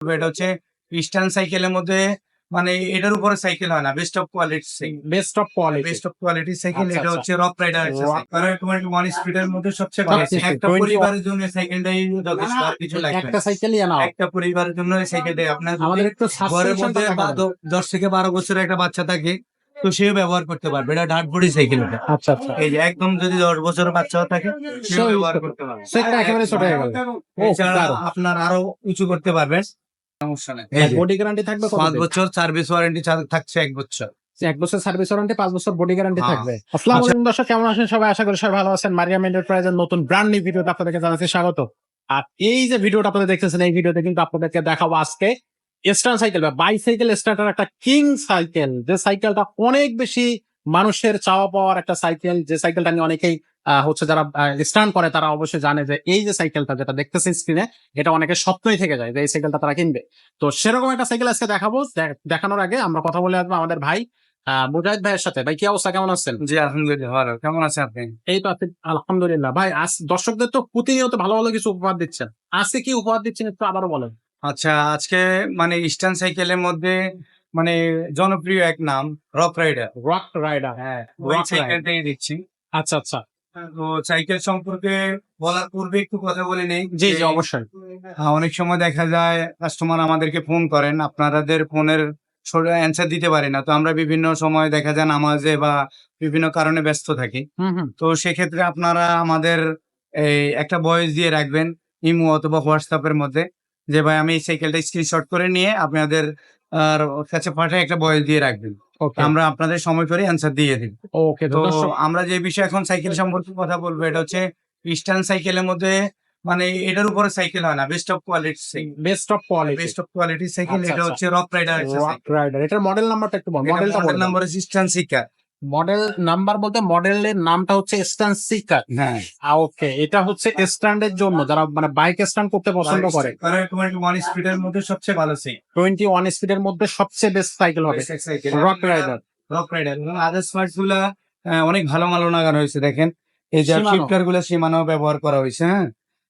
এটা হচ্ছে ইস্টার্ন সাইকেলের মধ্যে মানে এটার উপরে সাইকেল হয় না best of quality best of quality best of quality cycle এটা আচ্ছা। হচ্ছে রক রাইডার Rock- ওয়ান স্পিডের মধ্যে সবচেয়ে ভালো একটা পরিবারের জন্য সাইকেলটাই যথেষ্ট আর কিছু লাগবে একটা সাইকেলই নাও। একটা পরিবারের জন্য সাইকেলটাই আপনার আমাদের একটু ঘরের মধ্যে দশ থেকে বারো বছরের একটা বাচ্চা থাকে তো সেও ব্যবহার করতে পারবে। এটা ডাটবডি সাইকেল এটা আচ্ছা আচ্ছা। এই যে একদম যদি দশ বছরের বাচ্চাও থাকে সেও সেও ব্যবহার করতে পারবে। সেটা একেবারে ছোট হয়ে গেল। এছাড়া আপনার আরও উঁচু করতে পারবেন। সমস্যা নেই। বডি গ্যারান্টি থাকবে পাঁচ বছর সার্ভিস ওয়ারেন্টি থাকছে এক বছর। এক বছর সার্ভিস ওয়ারেন্টি পাঁচ বছর বডি গ্যারান্টি হ্যাঁ। থাকবে। আসসালামু আলাইকুম দর্শক কেমন আছেন সবাই? আশা করি সবাই ভালো আছেন। মারিয়াম এন্টারপ্রাইজের নতুন ব্র্যান্ড নিউ ভিডিওতে আপনাদেরকে জানাচ্ছি স্বাগত। আর এই যে ভিডিওটা আপনারা দেখতেছেন এই ভিডিওতে কিন্তু আপনাদেরকে দেখাবো আজকে স্টার সাইকেল বা বাইসাইকেল স্টার্টার একটা কিং সাইকেল যে সাইকেলটা অনেক বেশি মানুষের চাওয়া পাওয়ার একটা সাইকেল যে সাইকেলটা নিয়ে অনেকেই হচ্ছে যারা স্টার্ন করে তারা অবশ্যই জানে যে এই যে সাইকেলটা যেটা দেখতেছেন স্ক্রিনে এটা অনেকের স্বপ্নই থেকে যায় যে এই সাইকেলটা তারা কিনবে। তো সেরকম একটা সাইকেল আজকে দেখাবো দেখানোর আগে আমরা কথা বলে আসব আমাদের ভাই মুজাহিদ ভাইয়ের সাথে। ভাই কি অবস্থা? কেমন আছেন? জি আলহামদুলিল্লাহ ভালো। কেমন আছেন আপনি? এই তো আপনি আলহামদুলিল্লাহ। ভাই আজ দর্শকদের তো প্রতিনিয়ত ভালো ভালো কিছু উপহার দিচ্ছেন। আজকে কি উপহার দিচ্ছেন একটু আবারও বলেন। আচ্ছা আজকে মানে ইস্টার্ন সাইকেলের মধ্যে মানে জনপ্রিয় এক নাম রক রাইডার রক রাইডার হ্যাঁ ওই সাইকেলটাই দিচ্ছি। আচ্ছা আচ্ছা। তো সাইকেল সম্পর্কে বলার পূর্বে একটু কথা বলে নেই। জি জি অবশ্যই। অনেক সময় দেখা যায় কাস্টমার আমাদেরকে ফোন করেন আপনাদের ফোনের অ্যান্সার দিতে পারি না। তো আমরা বিভিন্ন সময় দেখা যায় নামাজে বা বিভিন্ন কারণে ব্যস্ত থাকি। তো সেক্ষেত্রে আপনারা আমাদের এই একটা ভয়েস দিয়ে রাখবেন ইমো অথবা হোয়াটসঅ্যাপের মধ্যে। যে ভাই আমি এই সাইকেলটা স্ক্রিনশট করে নিয়ে আপনাদের আর কাছে পাঠায় একটা বয়স দিয়ে রাখবেন। ওকে আমরা আপনাদের সময় করে অ্যান্সার দিয়ে দিই ওকে তো আমরা যে বিষয়ে এখন সাইকেল সম্পর্কে কথা বলব এটা হচ্ছে ইস্টার্ন সাইকেলের মধ্যে মানে এটার উপরে সাইকেল হয় না best of quality cycle best of quality best of quality cycle এটা আচ্ছা। হচ্ছে রক রাইডার রক রাইডার এটার মডেল নাম্বারটা একটু বল মডেল নাম্বার ইস্টার্ন সিকার মডেল নাম্বার বলতে মডেলের নামটা হচ্ছে স্ট্যান্ড সিকার হ্যাঁ। ওকে এটা হচ্ছে স্ট্যান্ডের জন্য যারা মানে বাইক স্ট্যান্ড করতে পছন্দ করে। ওয়ান স্পিডের মধ্যে সবচেয়ে ভালো সাইকেল টোয়েন্টি ওয়ান স্পিডের মধ্যে সবচেয়ে বেস্ট সাইকেল হবে। রক রাইডার রক রাইডার এবং আদার্স পার্টসগুলা অনেক ভালো ভালো লাগানো হয়েছে দেখেন। এই যে শিফটারগুলো সীমানো ব্যবহার করা হয়েছে হ্যাঁ?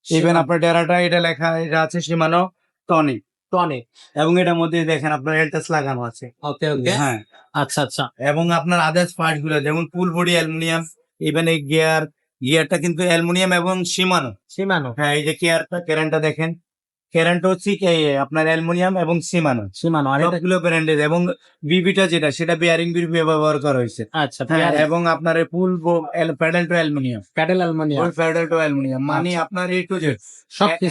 ইভেন আপনার ডেরাটা এটা লেখা এটা আছে সীমানো টনি টনে। এবং এটার মধ্যে দেখেন আপনার এলটাস লাগানো আছে। ওকে ওকে হ্যাঁ। আচ্ছা আচ্ছা। এবং আপনার আদার্স পার্টগুলো যেমন ফুল বডি অ্যালুমিনিয়াম ইভেন এই গিয়ার গিয়ারটা কিন্তু অ্যালুমিনিয়াম এবং সীমানো সীমানো হ্যাঁ এই যে কেয়ারটা কেরানটা দেখেন। কি আপনার অ্যালুমিনিয়াম এবং সীমানো। সীমানো আর এটা সবগুলো ব্র্যান্ডের এবং বিবিটা যেটা সেটা বিয়ারিং ব্যবহার করা হয়েছে। আচ্ছা হ্যাঁ এবং আপনার full pedal to aluminium pedal aluminium full pedal to aluminium মানে আচ্ছা। আপনার টু জেড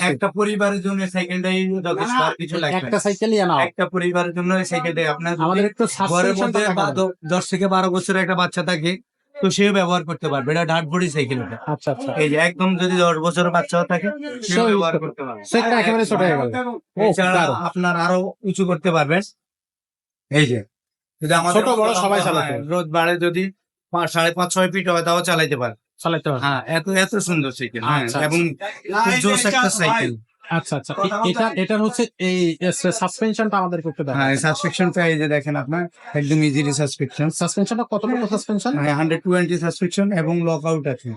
একটা পরিবারের জন্য সাইকেলটাই যথেষ্ট আর কিছু লাগবে একটা সাইকেলই নাও একটা পরিবারের জন্য সাইকেলটাই আপনার আমাদের একটু ঘরের মধ্যে বা দ- দশ থেকে বারো বছরের একটা বাচ্চা থাকে তো সেও ব্যবহার করতে পারবে। এটা ডাটবডি সাইকেল এটা আচ্ছা আচ্ছা। এই যে একদম যদি দশ বছরের বাচ্চাও থাকে সেও ব্যবহার করতে পারবে। সেটা একেবারে ছোট হয়ে গেল। এছাড়া আপনার আরও উঁচু করতে পারবেন এই যে যদি আমাদের ছোট বড় সবাই চালাতে। রোদ বাড়ে যদি সাড়ে পাঁচ ছয় ফিট হয় তাও চালাইতে পারে চালাতে পারবে। হ্যাঁ এত এত সুন্দর সাইকেল। হ্যাঁ আচ্ছা, এবং জোস একটা সাইকেল। আচ্ছা আচ্ছা। এ- এটা হচ্ছে এই সাসপেনশনটা আমাদের করতে দেয় হ্যাঁ এই যে দেখেন আপনার একদম ইজিলি সাসপেকশন সাসপেনশনটা কতটুকু সাসপেনশন হ্যাঁ হান্ড্রেড টোয়েন্টি সাসপেকশন এবং লক আউট আছে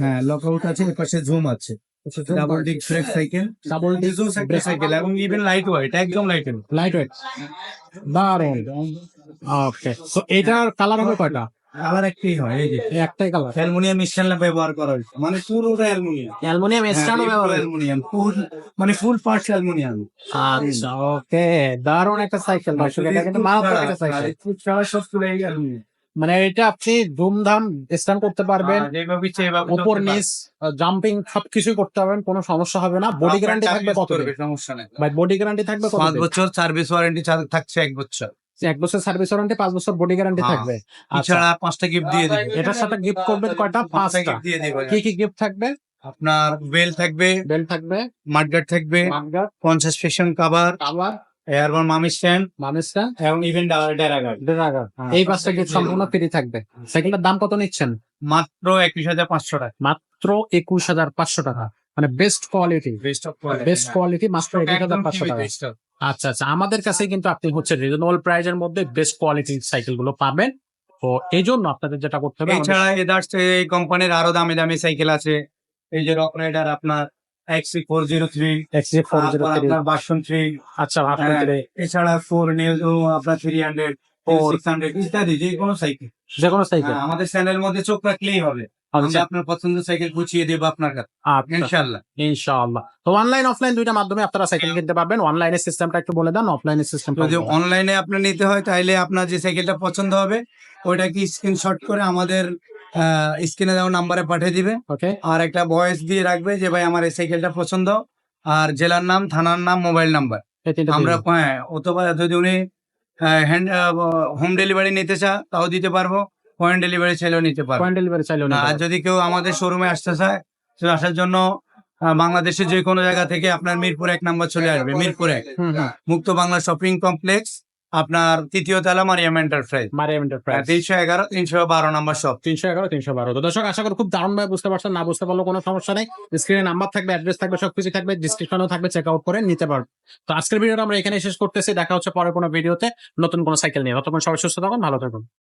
হ্যাঁ লক আউট আছে এর পাশে জুম আছে। Double disc brake cycle double cycle এবং ইভেন লাইট ওয়েট একদম লাইট ওয়েট লাইট ওয়েট দারুণ ওকে তো এটার কালার হবে কয়টা? আবার একটাই হয়? এই যে একটাই কালার অ্যালুমিনিয়াম ব্যবহার করা হয়েছে। মানে পুরোটা অ্যালুমিনিয়াম। অ্যালুমিনিয়াম স্ট্যান্ডও ব্যবহার হয়। অ্যালুমিনিয়াম ফুল মানে ফুল পার্টস অ্যালুমিনিয়াম। আচ্ছা ওকে দারুণ একটা সাইকেল দর্শক এটা কিন্তু মারাত্মক একটা সাইকেল মানে এটা আপনি ধুমধাম স্ট্যান্ড করতে পারবেন যেভাবে ইচ্ছে এভাবে উপর নিচ জাম্পিং সবকিছুই করতে পারবেন কোনো সমস্যা হবে না। বডি গ্যারান্টি থাকবে কত সমস্যা নেই। বডি গ্যারান্টি থাকবে কত পাঁচ বছর সার্ভিস ওয়ারেন্টি থাকছে এক বছর। এক বছর সার্ভিস ওয়ারেন্টি পাঁচ বছর বডি গ্যারান্টি। থাকবে। আচ্ছা। এছাড়া পাঁচটা গিফট দিয়ে দিবে। এটার সাথে গিফট করবে কয়টা? পাঁচটা গিফট দিয়ে দিবে কি কি গিফট থাকবে? আপনার বেল থাকবে বেল থাকবে। মাডগার্ড থাকবে মানগার পঞ্চাশ ফেশন কাভার কাভার এয়ারবন মামি স্ট্যান্ড মামিসটা এবং ইভেন ডেরাগার্ড ড্রাগার এই পাঁচটা গিফট সম্পূর্ণ ফ্রি থাকবে। সাইকেলটার দাম কত নিচ্ছেন? মাত্র একুশ হাজার পাঁচশো টাকা। মাত্র একুশ হাজার পাঁচশো টাকা। মানে বেস্ট কোয়ালিটি বেস্ট কোয়ালিটি মাত্র একুশ হাজার পাঁচশো টাকা। আচ্ছা আচ্ছা। আমাদের কাছে কিন্তু আপনি হচ্ছে রিজনেবল প্রাইজের মধ্যে বেস্ট কোয়ালিটির সাইকেলগুলো পাবেন। তো এই জন্য আপনাদের যেটা করতে হবে এছাড়া এদার্স এই কোম্পানির আরও দামি দামি সাইকেল আছে। এই যে রক রাইডার আপনার XC four zero three XC four zero three আপনার বাসন থ্রি আচ্ছা ভার্সন এছাড়া ফোর নিউজ আপনার three hundred four six hundred ইত্যাদি যে কোনো সাইকেল যে কোনো সাইকেল হ্যাঁ, আমাদের চ্যানেলের মধ্যে চোখ রাখলেই হবে। আচ্ছা। আপনার পছন্দের সাইকেল গুছিয়ে দেবো আপনার কাছে। আচ্ছা। ইনশাআল্লাহ। তো অনলাইন অফলাইন দুইটা মাধ্যমে আপনারা সাইকেল কিনতে পারবেন। অনলাইনের সিস্টেমটা একটু বলে দেন অফলাইনের যদি অনলাইনে নিতে হয় তাহলে আপনার যে সাইকেলটা পছন্দ হবে ওইটাকে স্ক্রিনশট করে আমাদের স্ক্রিনে দেওয়া নাম্বারে পাঠিয়ে দিবে। ওকে আর একটা ভয়েস দিয়ে রাখবে যে ভাই আমার এই সাইকেলটা পছন্দ। আর জেলার নাম থানার নাম মোবাইল নাম্বার আমরা আমরা হ্যাঁ অথবা যদি উনি হ্যান্ড হোম ডেলিভারি নিতে চা তাও দিতে পারব। পয়েন্ট ডেলিভারি চাইলেও নিতে পারব। পয়েন্ট ডেলিভারি চাইলেও আর যদি কেউ আমাদের শোরুমে আসতে চায় তো আসার জন্য বাংলাদেশের যে কোনো জায়গা থেকে আপনার মিরপুর এক নাম্বার চলে আসবে মিরপুর এক। মুক্ত বাংলা শপিং কমপ্লেক্স আপনার তৃতীয় তলা মারিয়াম এন্টারপ্রাইজ মারিয়াম এন্টারপ্রাইজ তিনশো এগারো তিনশো বারো নাম্বার শপ তিনশো এগারো তিনশো বারো। তো দর্শক আশা করি খুব দারুণ ভাবে বুঝতে পারছেন না বুঝতে পারলেও কোনো সমস্যা নেই। স্ক্রিনে নাম্বার থাকবে অ্যাড্রেস থাকবে সবকিছু থাকবে ডিসক্রিপশনও থাকবে চেক আউট করে নিতে পারবেন তো আজকের ভিডিওটা আমরা এখানে শেষ করতেছি দেখা হচ্ছে পরে কোনো ভিডিওতে। নতুন কোনো সাইকেল নিয়ে। ততক্ষণ সবাই সুস্থ থাকুন ভালো থাকুন।